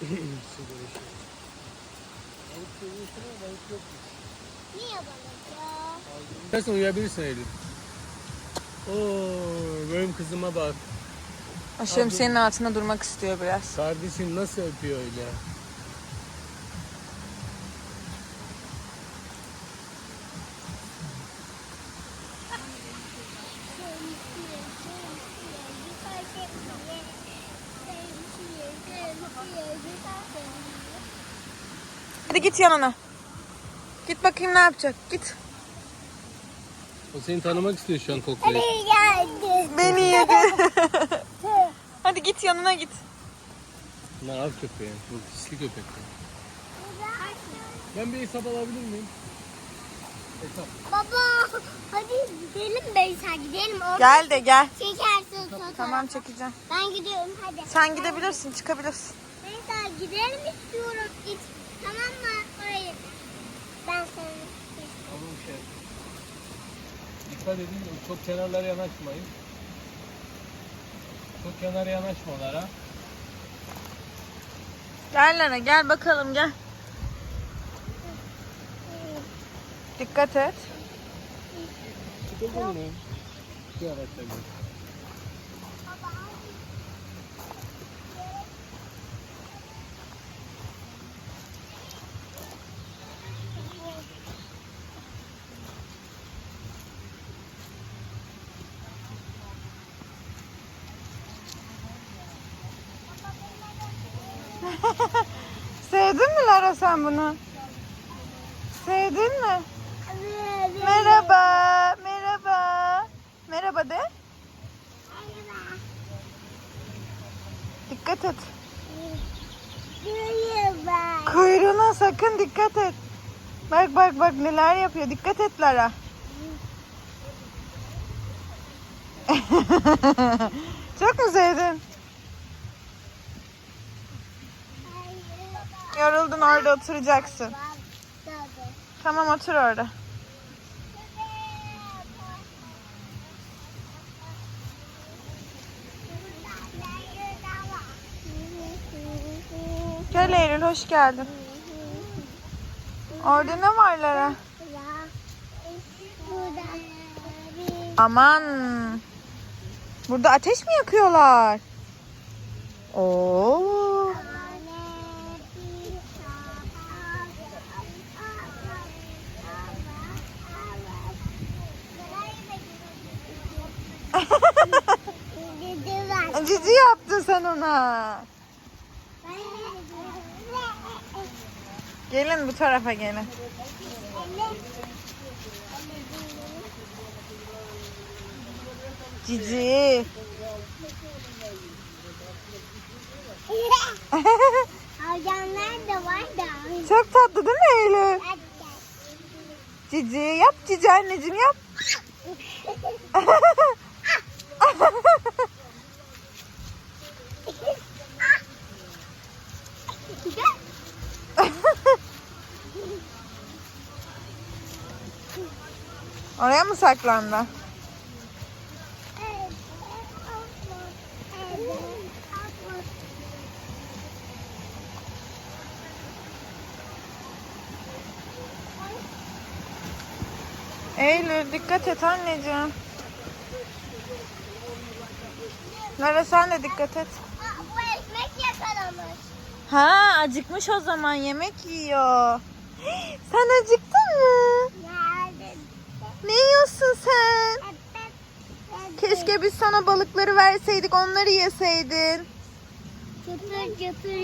Sigara içiyor. Balık seviyorsun ama balık yok. Niye balık ya? İstersen uyuyabilirsin Eylül. Oo, benim kızıma bak. O şemsiyenin altında durmak istiyor biraz. Kardeşim nasıl öpüyor öyle? Hadi git yanına. Git bakayım ne yapacak. Git. O seni tanımak istiyor şu an koklayıp. Beni yedi. Hadi git yanına git. Bunlar av köpeği. Bu pisli köpek. Ben bir hesap alabilir miyim? Hesap. Baba hadi gidelim Beysa gidelim. Orada Gel de gel. Çekersin fotoğraf. Tamam çekeceğim. Ben gidiyorum hadi. Sen gidebilirsin, çıkabilirsin. Beysa gidelim istiyorum. Git. Tamam mı? Orayı. Ben sana. Tamam şey. Dikkat edin çok kenarlara yanaşmayın. Çok kenara yanaşmalara. Gel Lara gel bakalım gel. Dikkat et. Dikkat edin. Şu araçla gidelim. Lara sen bunu? Sevdin mi? Merhaba, merhaba. Merhaba de. Dikkat et. Merhaba. Kuyruğuna sakın dikkat et. Bak bak bak neler yapıyor. Dikkat et Lara. Çok mu sevdin? Yoruldun orada oturacaksın. Tamam otur orada. Gel Eylül hoş geldin. Orada ne var Lara? Aman. Burada ateş mi yakıyorlar? Oo. Cici yaptın sen ona. Gelin bu tarafa gelin. Cici. Avcanlar da var da. Çok tatlı değil mi Eylül? Cici yap cici anneciğim yap. Oraya mı saklandı? Eylül dikkat et anneciğim. Lara sen de dikkat et. Bu ekmek yakalamış. Ha acıkmış o zaman yemek yiyor. Sen acıktın mı? Nerede? Ne yiyorsun sen? Keşke biz sana balıkları verseydik onları yeseydin.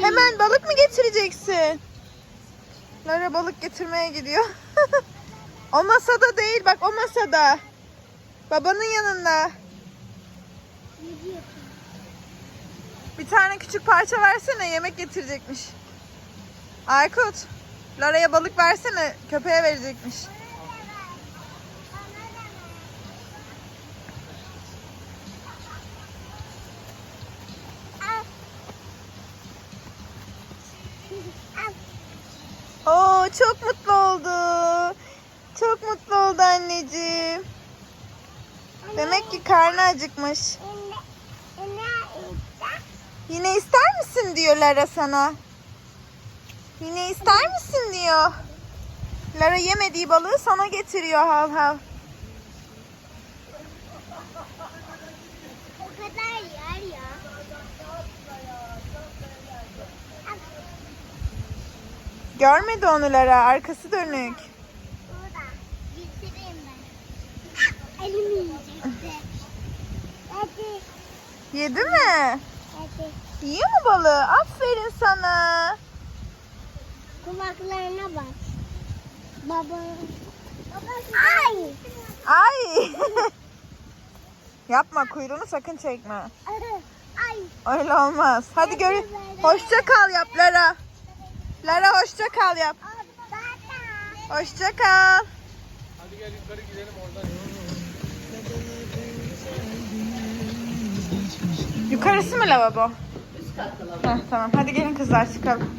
Hemen balık mı getireceksin? Lara balık getirmeye gidiyor. o masada değil bak o masada. Babanın yanında. Bir tane küçük parça versene yemek getirecekmiş. Aykut. Lara'ya balık versene köpeğe verecekmiş. Oo çok mutlu oldu. Çok mutlu oldu anneciğim. Demek ki karnı acıkmış. Yine ister misin diyor Lara sana. Yine ister misin diyor. Lara yemediği balığı sana getiriyor hav hav. O kadar yer ya. Görmedi onu Lara. Arkası dönük. Burada. Bitireyim ben. Elimi yiyecekti. Yedi mi? Yiyor mu balığı? Aferin sana. Kulaklarına bak. Baba. Ay. Ay. Yapma kuyruğunu sakın çekme. Ay. Öyle olmaz. Hadi gör. Hoşça kal yap Lara. Lara hoşça kal yap. Baba. Hoşça kal. Hadi gel yukarı gidelim oradan. Yukarısı mı lavabo? Üst katta lavabo. tamam. Hadi gelin kızlar çıkalım.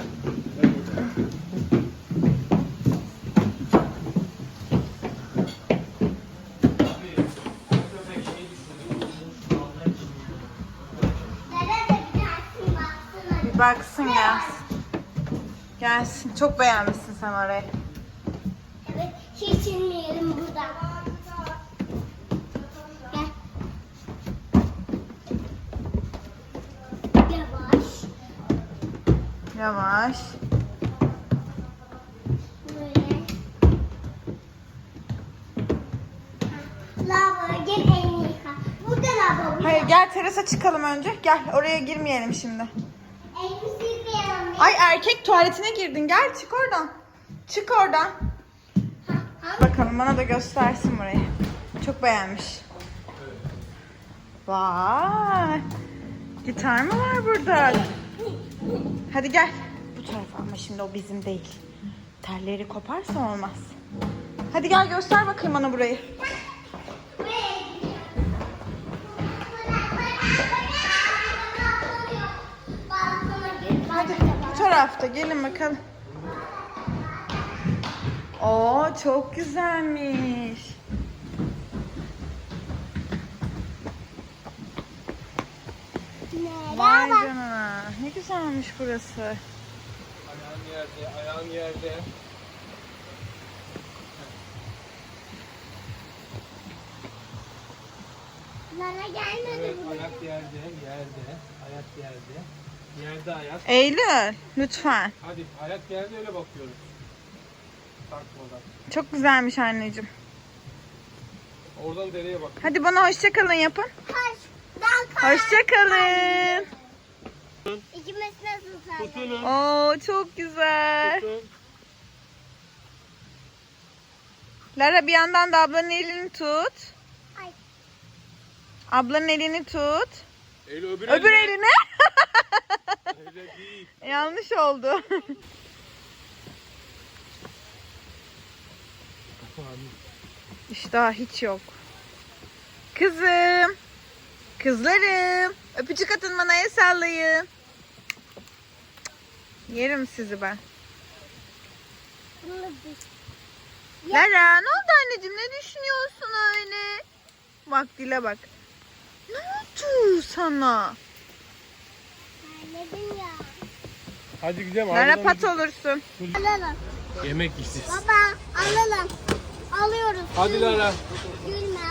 Bir baksın gelsin. Gelsin. Çok beğenmişsin sen orayı. Evet, hiç inmeyelim burada. Gel. Yavaş. Yavaş. Lavabo gel elini yıka. Burada lavabo. Hayır gel terasa çıkalım önce. Gel oraya girmeyelim şimdi. Elimizi yıkayalım. Ay erkek tuvaletine girdin. Gel çık oradan. Çık oradan. Bakalım bana da göstersin burayı. Çok beğenmiş. Vay. Gitar mı var burada? Hadi gel. Bu tarafa ama şimdi o bizim değil. Telleri koparsa olmaz. Hadi gel göster bakayım bana burayı. Hadi bu tarafta gelin bakalım. Oo çok güzelmiş. Vay Merhaba. canına. Ne güzelmiş burası. Ayağın yerde, ayağın yerde. Bana gelmedi Evet, bu. ayak yerde, yerde. Ayak yerde. Yerde ayak. Eylül lütfen. Hadi ayak yerde öyle bakıyoruz. Takmadan. Çok güzelmiş anneciğim. Oradan dereye bak. Hadi bana hoşçakalın yapın. Kaç. Ben Hoşçakalın. İkimiz nasıl saydı? Tutunun. Oo çok güzel. Tutun. Lara bir yandan da ablanın elini tut. Ay. Ablanın elini tut. Eylül öbür, Öbür eline. eline. Öyle değil. Yanlış oldu. İştah hiç yok. Kızım. Kızlarım. Öpücük atın bana el sallayın. Yerim sizi ben. Lara ne oldu anneciğim ne düşünüyorsun öyle? Bak dile bak. Ne oldu sana? Hadi gidelim. Lara pat gidelim. olursun. Alalım. Yemek yiyeceğiz. Baba alalım. Alıyoruz. Hadi Lara. Gülme.